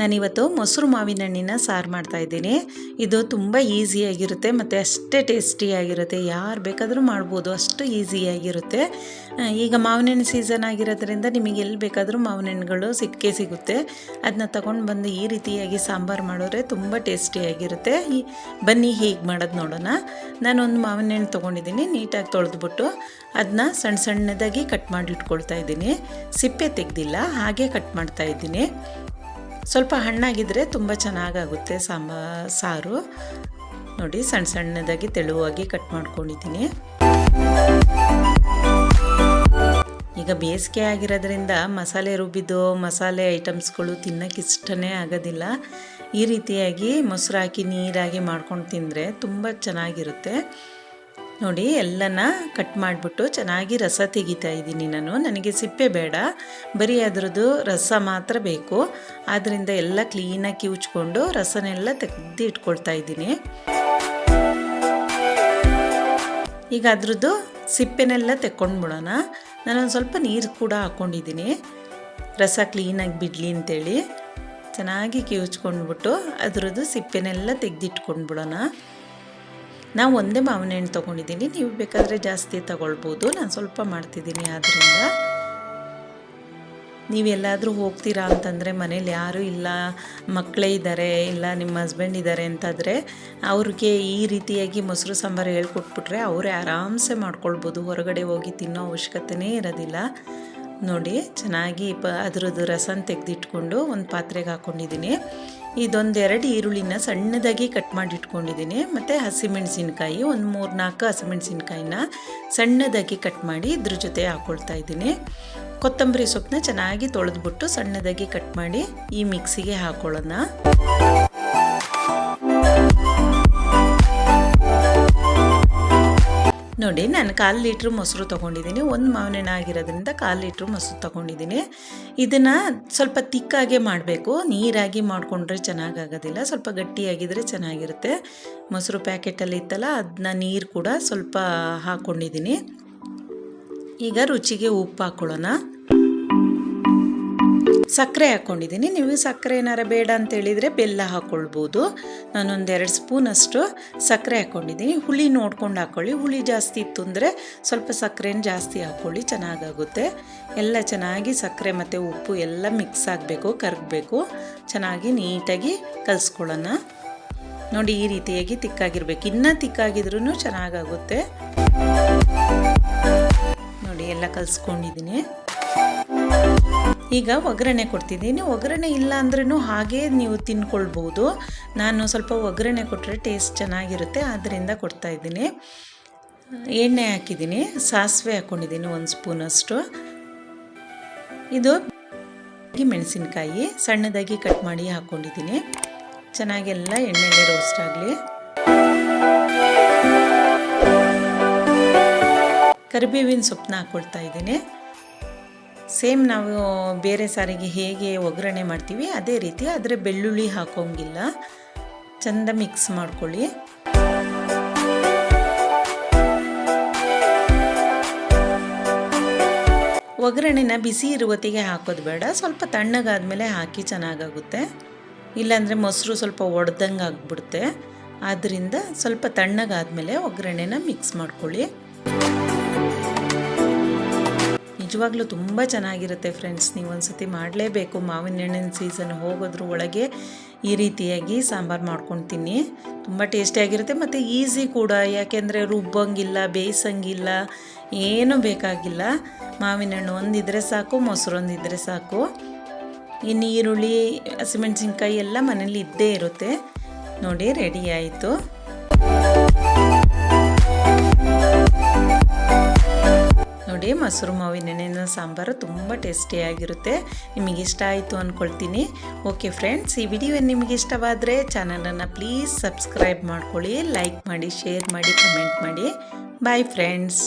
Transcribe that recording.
ನಾನಿವತ್ತು ಮೊಸರು ಮಾವಿನ ಹಣ್ಣಿನ ಸಾರು ಮಾಡ್ತಾ ಇದ್ದೀನಿ. ಇದು ತುಂಬ ಈಸಿಯಾಗಿರುತ್ತೆ ಮತ್ತು ಅಷ್ಟೇ ಟೇಸ್ಟಿಯಾಗಿರುತ್ತೆ ಯಾರು ಬೇಕಾದರೂ ಮಾಡ್ಬೋದು, ಅಷ್ಟು ಈಸಿಯಾಗಿರುತ್ತೆ ಈಗ ಮಾವಿನ ಹಣ್ಣು ಸೀಸನ್ ಆಗಿರೋದ್ರಿಂದ ನಿಮಗೆ ಎಲ್ಲಿ ಬೇಕಾದರೂ ಮಾವಿನ ಹಣ್ಣುಗಳು ಸಿಕ್ಕೇ ಸಿಗುತ್ತೆ. ಅದನ್ನ ತಗೊಂಡು ಬಂದು ಈ ರೀತಿಯಾಗಿ ಸಾಂಬಾರು ಮಾಡಿದ್ರೆ ತುಂಬ ಟೇಸ್ಟಿಯಾಗಿರುತ್ತೆ ಈ, ಬನ್ನಿ ಹೀಗೆ ಮಾಡೋದು ನೋಡೋಣ. ನಾನೊಂದು ಮಾವಿನ ಹಣ್ಣು ತೊಗೊಂಡಿದ್ದೀನಿ, ನೀಟಾಗಿ ತೊಳೆದ್ಬಿಟ್ಟು ಅದನ್ನ ಸಣ್ಣ ಸಣ್ಣದಾಗಿ ಕಟ್ ಮಾಡಿ ಇಟ್ಕೊಳ್ತಾ ಇದ್ದೀನಿ. ಸಿಪ್ಪೆ ತೆಗೆದಿಲ್ಲ, ಹಾಗೆ ಕಟ್ ಮಾಡ್ತಾ ಇದ್ದೀನಿ. ಸ್ವಲ್ಪ ಹಣ್ಣಾಗಿದ್ದರೆ ತುಂಬ ಚೆನ್ನಾಗಾಗುತ್ತೆ ಸಾಂಬಾ ಸಾರು. ನೋಡಿ ಸಣ್ಣ ಸಣ್ಣದಾಗಿ ತೆಳುವಾಗಿ ಕಟ್ ಮಾಡ್ಕೊಂಡಿದ್ದೀನಿ. ಈಗ ಬೇಸಿಗೆ ಆಗಿರೋದ್ರಿಂದ ಮಸಾಲೆ ರುಬ್ಬಿದ್ದು, ಮಸಾಲೆ ಐಟಮ್ಸ್ಗಳು ತಿನ್ನೋಕೆ ಇಷ್ಟನೇ ಆಗೋದಿಲ್ಲ. ಈ ರೀತಿಯಾಗಿ ಮೊಸರು ಹಾಕಿ ನೀರಾಗಿ ಮಾಡ್ಕೊಂಡು ತಿಂದರೆ ತುಂಬ ಚೆನ್ನಾಗಿರುತ್ತೆ. ನೋಡಿ, ಎಲ್ಲನ ಕಟ್ ಮಾಡಿಬಿಟ್ಟು ಚೆನ್ನಾಗಿ ರಸ ತೆಗಿತಾ ಇದ್ದೀನಿ ನಾನು. ನನಗೆ ಸಿಪ್ಪೆ ಬೇಡ, ಬರೀ ಅದರದ್ದು ರಸ ಮಾತ್ರ ಬೇಕು. ಆದ್ದರಿಂದ ಎಲ್ಲ ಕ್ಲೀನಾಗಿ ಕಿವುಚ್ಕೊಂಡು ರಸನೆಲ್ಲ ತೆಗ್ದು ಇಟ್ಕೊಳ್ತಾ ಇದ್ದೀನಿ. ಈಗ ಅದರದ್ದು ಸಿಪ್ಪೆನೆಲ್ಲ ತೆಕ್ಕೊಂಡ್ಬಿಡೋಣ. ನಾನೊಂದು ಸ್ವಲ್ಪ ನೀರು ಕೂಡ ಹಾಕ್ಕೊಂಡಿದ್ದೀನಿ ರಸ ಕ್ಲೀನಾಗಿ ಬಿಡಲಿ ಅಂತೇಳಿ. ಚೆನ್ನಾಗಿ ಕಿವುಚ್ಕೊಂಡ್ಬಿಟ್ಟು ಅದರದ್ದು ಸಿಪ್ಪೆನೆಲ್ಲ ತೆಗೆದಿಟ್ಕೊಂಡ್ಬಿಡೋಣ. ನಾವು ಒಂದೇ ಮಾವಿನ ಹಣ್ಣು ತೊಗೊಂಡಿದ್ದೀನಿ. ನೀವು ಬೇಕಾದರೆ ಜಾಸ್ತಿ ತಗೊಳ್ಬೋದು. ನಾನು ಸ್ವಲ್ಪ ಮಾಡ್ತಿದ್ದೀನಿ ಆದ್ದರಿಂದ ನೀವೆಲ್ಲಾದರೂ ಹೋಗ್ತೀರಾ ಅಂತಂದರೆ ಮನೇಲಿ ಯಾರೂ ಇಲ್ಲ ಮಕ್ಕಳೇ ಇದ್ದಾರೆ ಇಲ್ಲ ನಿಮ್ಮ ಹಸ್ಬೆಂಡ್ ಇದ್ದಾರೆ ಅಂತಂದರೆ ಅವ್ರಿಗೆ ಈ ರೀತಿಯಾಗಿ ಮೊಸರು, ಸಾಂಬಾರು ಹೇಳ್ಕೊಟ್ಬಿಟ್ರೆ ಅವರೇ ಆರಾಮ್ಸೆ ಮಾಡ್ಕೊಳ್ಬೋದು. ಹೊರಗಡೆ ಹೋಗಿ ತಿನ್ನೋ ಅವಶ್ಯಕತೆಯೇ ಇರೋದಿಲ್ಲ. ನೋಡಿ, ಚೆನ್ನಾಗಿ ಪ ಅದರದ್ದು ರಸನ ತೆಗೆದಿಟ್ಕೊಂಡು ಒಂದು ಪಾತ್ರೆಗೆ ಹಾಕ್ಕೊಂಡಿದ್ದೀನಿ ಇದೊಂದೆರಡು ಈರುಳ್ಳಿನ ಸಣ್ಣದಾಗಿ ಕಟ್ ಮಾಡಿ ಇಟ್ಕೊಂಡಿದ್ದೀನಿ ಮತ್ತು ಹಸಿಮೆಣಸಿನ್ಕಾಯಿ, ಒಂದು ಮೂರು ನಾಲ್ಕು ಹಸಿಮೆಣಸಿನ್ಕಾಯಿನ ಸಣ್ಣದಾಗಿ ಕಟ್ ಮಾಡಿ ಇದ್ರ ಜೊತೆ ಹಾಕ್ಕೊಳ್ತಾ ಇದ್ದೀನಿ. ಕೊತ್ತಂಬರಿ ಸೊಪ್ಪನ್ನ ಚೆನ್ನಾಗಿ ತೊಳೆದ್ಬಿಟ್ಟು ಸಣ್ಣದಾಗಿ ಕಟ್ ಮಾಡಿ ಈ ಮಿಕ್ಸಿಗೆ ಹಾಕೊಳ್ಳೋಣ. ನೋಡಿ, ನಾನು ಕಾಲು ಲೀಟ್ರ್ ಮೊಸರು ತೊಗೊಂಡಿದ್ದೀನಿ. ಒಂದು ಮಾವಿನ ಆಗಿರೋದ್ರಿಂದ ಕಾಲು ಲೀಟ್ರ್ ಮೊಸರು ತೊಗೊಂಡಿದ್ದೀನಿ. ಇದನ್ನು ಸ್ವಲ್ಪ ತಿಕ್ಕಾಗೆ ಮಾಡಬೇಕು. ನೀರಾಗಿ ಮಾಡಿಕೊಂಡ್ರೆ ಚೆನ್ನಾಗಾಗೋದಿಲ್ಲ. ಸ್ವಲ್ಪ ಗಟ್ಟಿಯಾಗಿದ್ದರೆ ಚೆನ್ನಾಗಿರುತ್ತೆ. ಮೊಸರು ಪ್ಯಾಕೆಟಲ್ಲಿ ಇತ್ತಲ್ಲ ಅದನ್ನ ನೀರು ಕೂಡ ಸ್ವಲ್ಪ ಹಾಕ್ಕೊಂಡಿದ್ದೀನಿ ಈಗ ರುಚಿಗೆ ಉಪ್ಪು ಹಾಕ್ಕೊಳ್ಳೋಣ ಸಕ್ಕರೆ ಹಾಕ್ಕೊಂಡಿದ್ದೀನಿ ನೀವು ಸಕ್ಕರೆ ಏನಾರ ಬೇಡ ಅಂತ ಹೇಳಿದರೆ ಬೆಲ್ಲ ಹಾಕ್ಕೊಳ್ಬೋದು ಎರಡು ಸ್ಪೂನಷ್ಟು ಸಕ್ಕರೆ ಹಾಕ್ಕೊಂಡಿದ್ದೀನಿ ಹುಳಿ ನೋಡ್ಕೊಂಡು ಹಾಕ್ಕೊಳ್ಳಿ ಹುಳಿ ಜಾಸ್ತಿ ಇತ್ತು ಅಂದರೆ ಸ್ವಲ್ಪ ಸಕ್ಕರೆನ ಜಾಸ್ತಿ ಹಾಕ್ಕೊಳ್ಳಿ ಚೆನ್ನಾಗಾಗುತ್ತೆ. ಎಲ್ಲ ಚೆನ್ನಾಗಿ ಸಕ್ಕರೆ ಮತ್ತು ಉಪ್ಪು ಎಲ್ಲ ಮಿಕ್ಸ್ ಆಗಬೇಕು, ಕರಗಬೇಕು. ಚೆನ್ನಾಗಿ ನೀಟಾಗಿ ಕಲಿಸ್ಕೊಳ್ಳೋಣ. ನೋಡಿ ಈ ರೀತಿಯಾಗಿ ತಿಕ್ಕಾಗಿರ್ಬೇಕು. ಇನ್ನೂ ತಿಕ್ಕಾಗಿದ್ರೂ ಚೆನ್ನಾಗಾಗುತ್ತೆ. ನೋಡಿ ಎಲ್ಲ ಕಲಿಸ್ಕೊಂಡಿದ್ದೀನಿ. ಈಗ ಒಗ್ಗರಣೆ ಕೊಡ್ತಿದ್ದೀನಿ. ಒಗ್ಗರಣೆ ಇಲ್ಲ ಅಂದ್ರೂ ಹಾಗೇ ನೀವು ತಿನ್ಕೊಳ್ಬೋದು. ನಾನು ಸ್ವಲ್ಪ ಒಗ್ಗರಣೆ ಕೊಟ್ಟರೆ ಟೇಸ್ಟ್ ಚೆನ್ನಾಗಿರುತ್ತೆ ಆದ್ದರಿಂದ ಕೊಡ್ತಾ ಇದ್ದೀನಿ. ಎಣ್ಣೆ ಹಾಕಿದ್ದೀನಿ, ಸಾಸಿವೆ ಹಾಕ್ಕೊಂಡಿದ್ದೀನಿ ಒಂದು ಸ್ಪೂನಷ್ಟು. ಇದು ಮೆಣಸಿನ್ಕಾಯಿ, ಸಣ್ಣದಾಗಿ ಕಟ್ ಮಾಡಿ ಹಾಕ್ಕೊಂಡಿದ್ದೀನಿ ಚೆನ್ನಾಗೆಲ್ಲ ಎಣ್ಣೆಯಲ್ಲಿ ರೋಸ್ಟ್ ಆಗಲಿ. ಕರಿಬೇವಿನ ಸೊಪ್ಪನ್ನ ಹಾಕ್ಕೊಳ್ತಾ ಇದ್ದೀನಿ. ಸೇಮ್ ನಾವು ಬೇರೆ ಸಾರಿಗೆ ಹೇಗೆ ಒಗ್ಗರಣೆ ಮಾಡ್ತೀವಿ, ಅದೇ ರೀತಿ ಅದರ ಬೆಳ್ಳುಳ್ಳಿ ಹಾಕೋಂಗಿಲ್ಲ. ಚಂದ ಮಿಕ್ಸ್ ಮಾಡ್ಕೊಳ್ಳಿ. ಒಗ್ಗರಣೆನ ಬಿಸಿ ಇರುವತ್ತಿಗೆ ಹಾಕೋದು ಬೇಡ. ಸ್ವಲ್ಪ ತಣ್ಣಗಾದ್ಮೇಲೆ ಹಾಕಿ ಚೆನ್ನಾಗಾಗುತ್ತೆ. ಇಲ್ಲಾಂದರೆ ಮೊಸರು ಸ್ವಲ್ಪ ಒಡ್ದಂಗೆ ಆಗಿಬಿಡುತ್ತೆ. ಆದ್ದರಿಂದ ಸ್ವಲ್ಪ ತಣ್ಣಗಾದ್ಮೇಲೆ ಒಗ್ಗರಣೆನ ಮಿಕ್ಸ್ ಮಾಡ್ಕೊಳ್ಳಿ. ನಿಜವಾಗ್ಲೂ ತುಂಬ ಚೆನ್ನಾಗಿರುತ್ತೆ ಫ್ರೆಂಡ್ಸ್ ನೀವು ಒಂದ್ಸತಿ ಮಾಡಲೇಬೇಕು. ಮಾವಿನ ಹಣ್ಣಿನ ಸೀಸನ್ ಹೋಗೋದ್ರ ಒಳಗೆ ಈ ರೀತಿಯಾಗಿ ಸಾಂಬಾರು ಮಾಡ್ಕೊಂಡು ತಿನ್ನಿ ತುಂಬ ಟೇಸ್ಟಿಯಾಗಿರುತ್ತೆ ಮತ್ತು ಈಸಿ ಕೂಡ. ಯಾಕೆಂದರೆ ರುಬ್ಬಂಗಿಲ್ಲ, ಬೇಯಿಸಂಗಿಲ್ಲ, ಏನೂ ಬೇಕಾಗಿಲ್ಲ. ಮಾವಿನ ಹಣ್ಣು ಒಂದಿದ್ರೆ ಸಾಕು, ಮೊಸರು ಒಂದಿದ್ರೆ ಸಾಕು. ಇನ್ನು ಈರುಳ್ಳಿ, ಹಸಿಮೆಣಸಿನ್ಕಾಯಿ ಎಲ್ಲ ಮನೇಲಿ ಇದ್ದೇ ಇರುತ್ತೆ. ನೋಡಿ ರೆಡಿ ಆಯಿತು. ನೋಡಿ, ಮೊಸರು ಮಾವಿನ ಹಣ್ಣಿನ ಸಾಂಬಾರು ತುಂಬ ಟೇಸ್ಟಿಯಾಗಿರುತ್ತೆ. ನಿಮಗೆ ಇಷ್ಟ ಆಯಿತು ಅಂದ್ಕೊಳ್ತೀನಿ ಓಕೆ ಫ್ರೆಂಡ್ಸ್ ಈ ವಿಡಿಯೋ ನಿಮಗೆ ಇಷ್ಟವಾದರೆ ಚಾನಲನ್ನು ಪ್ಲೀಸ್ ಸಬ್ಸ್ಕ್ರೈಬ್ ಮಾಡ್ಕೊಳ್ಳಿ ಲೈಕ್ ಮಾಡಿ ಶೇರ್ ಮಾಡಿ ಕಮೆಂಟ್ ಮಾಡಿ. Bye friends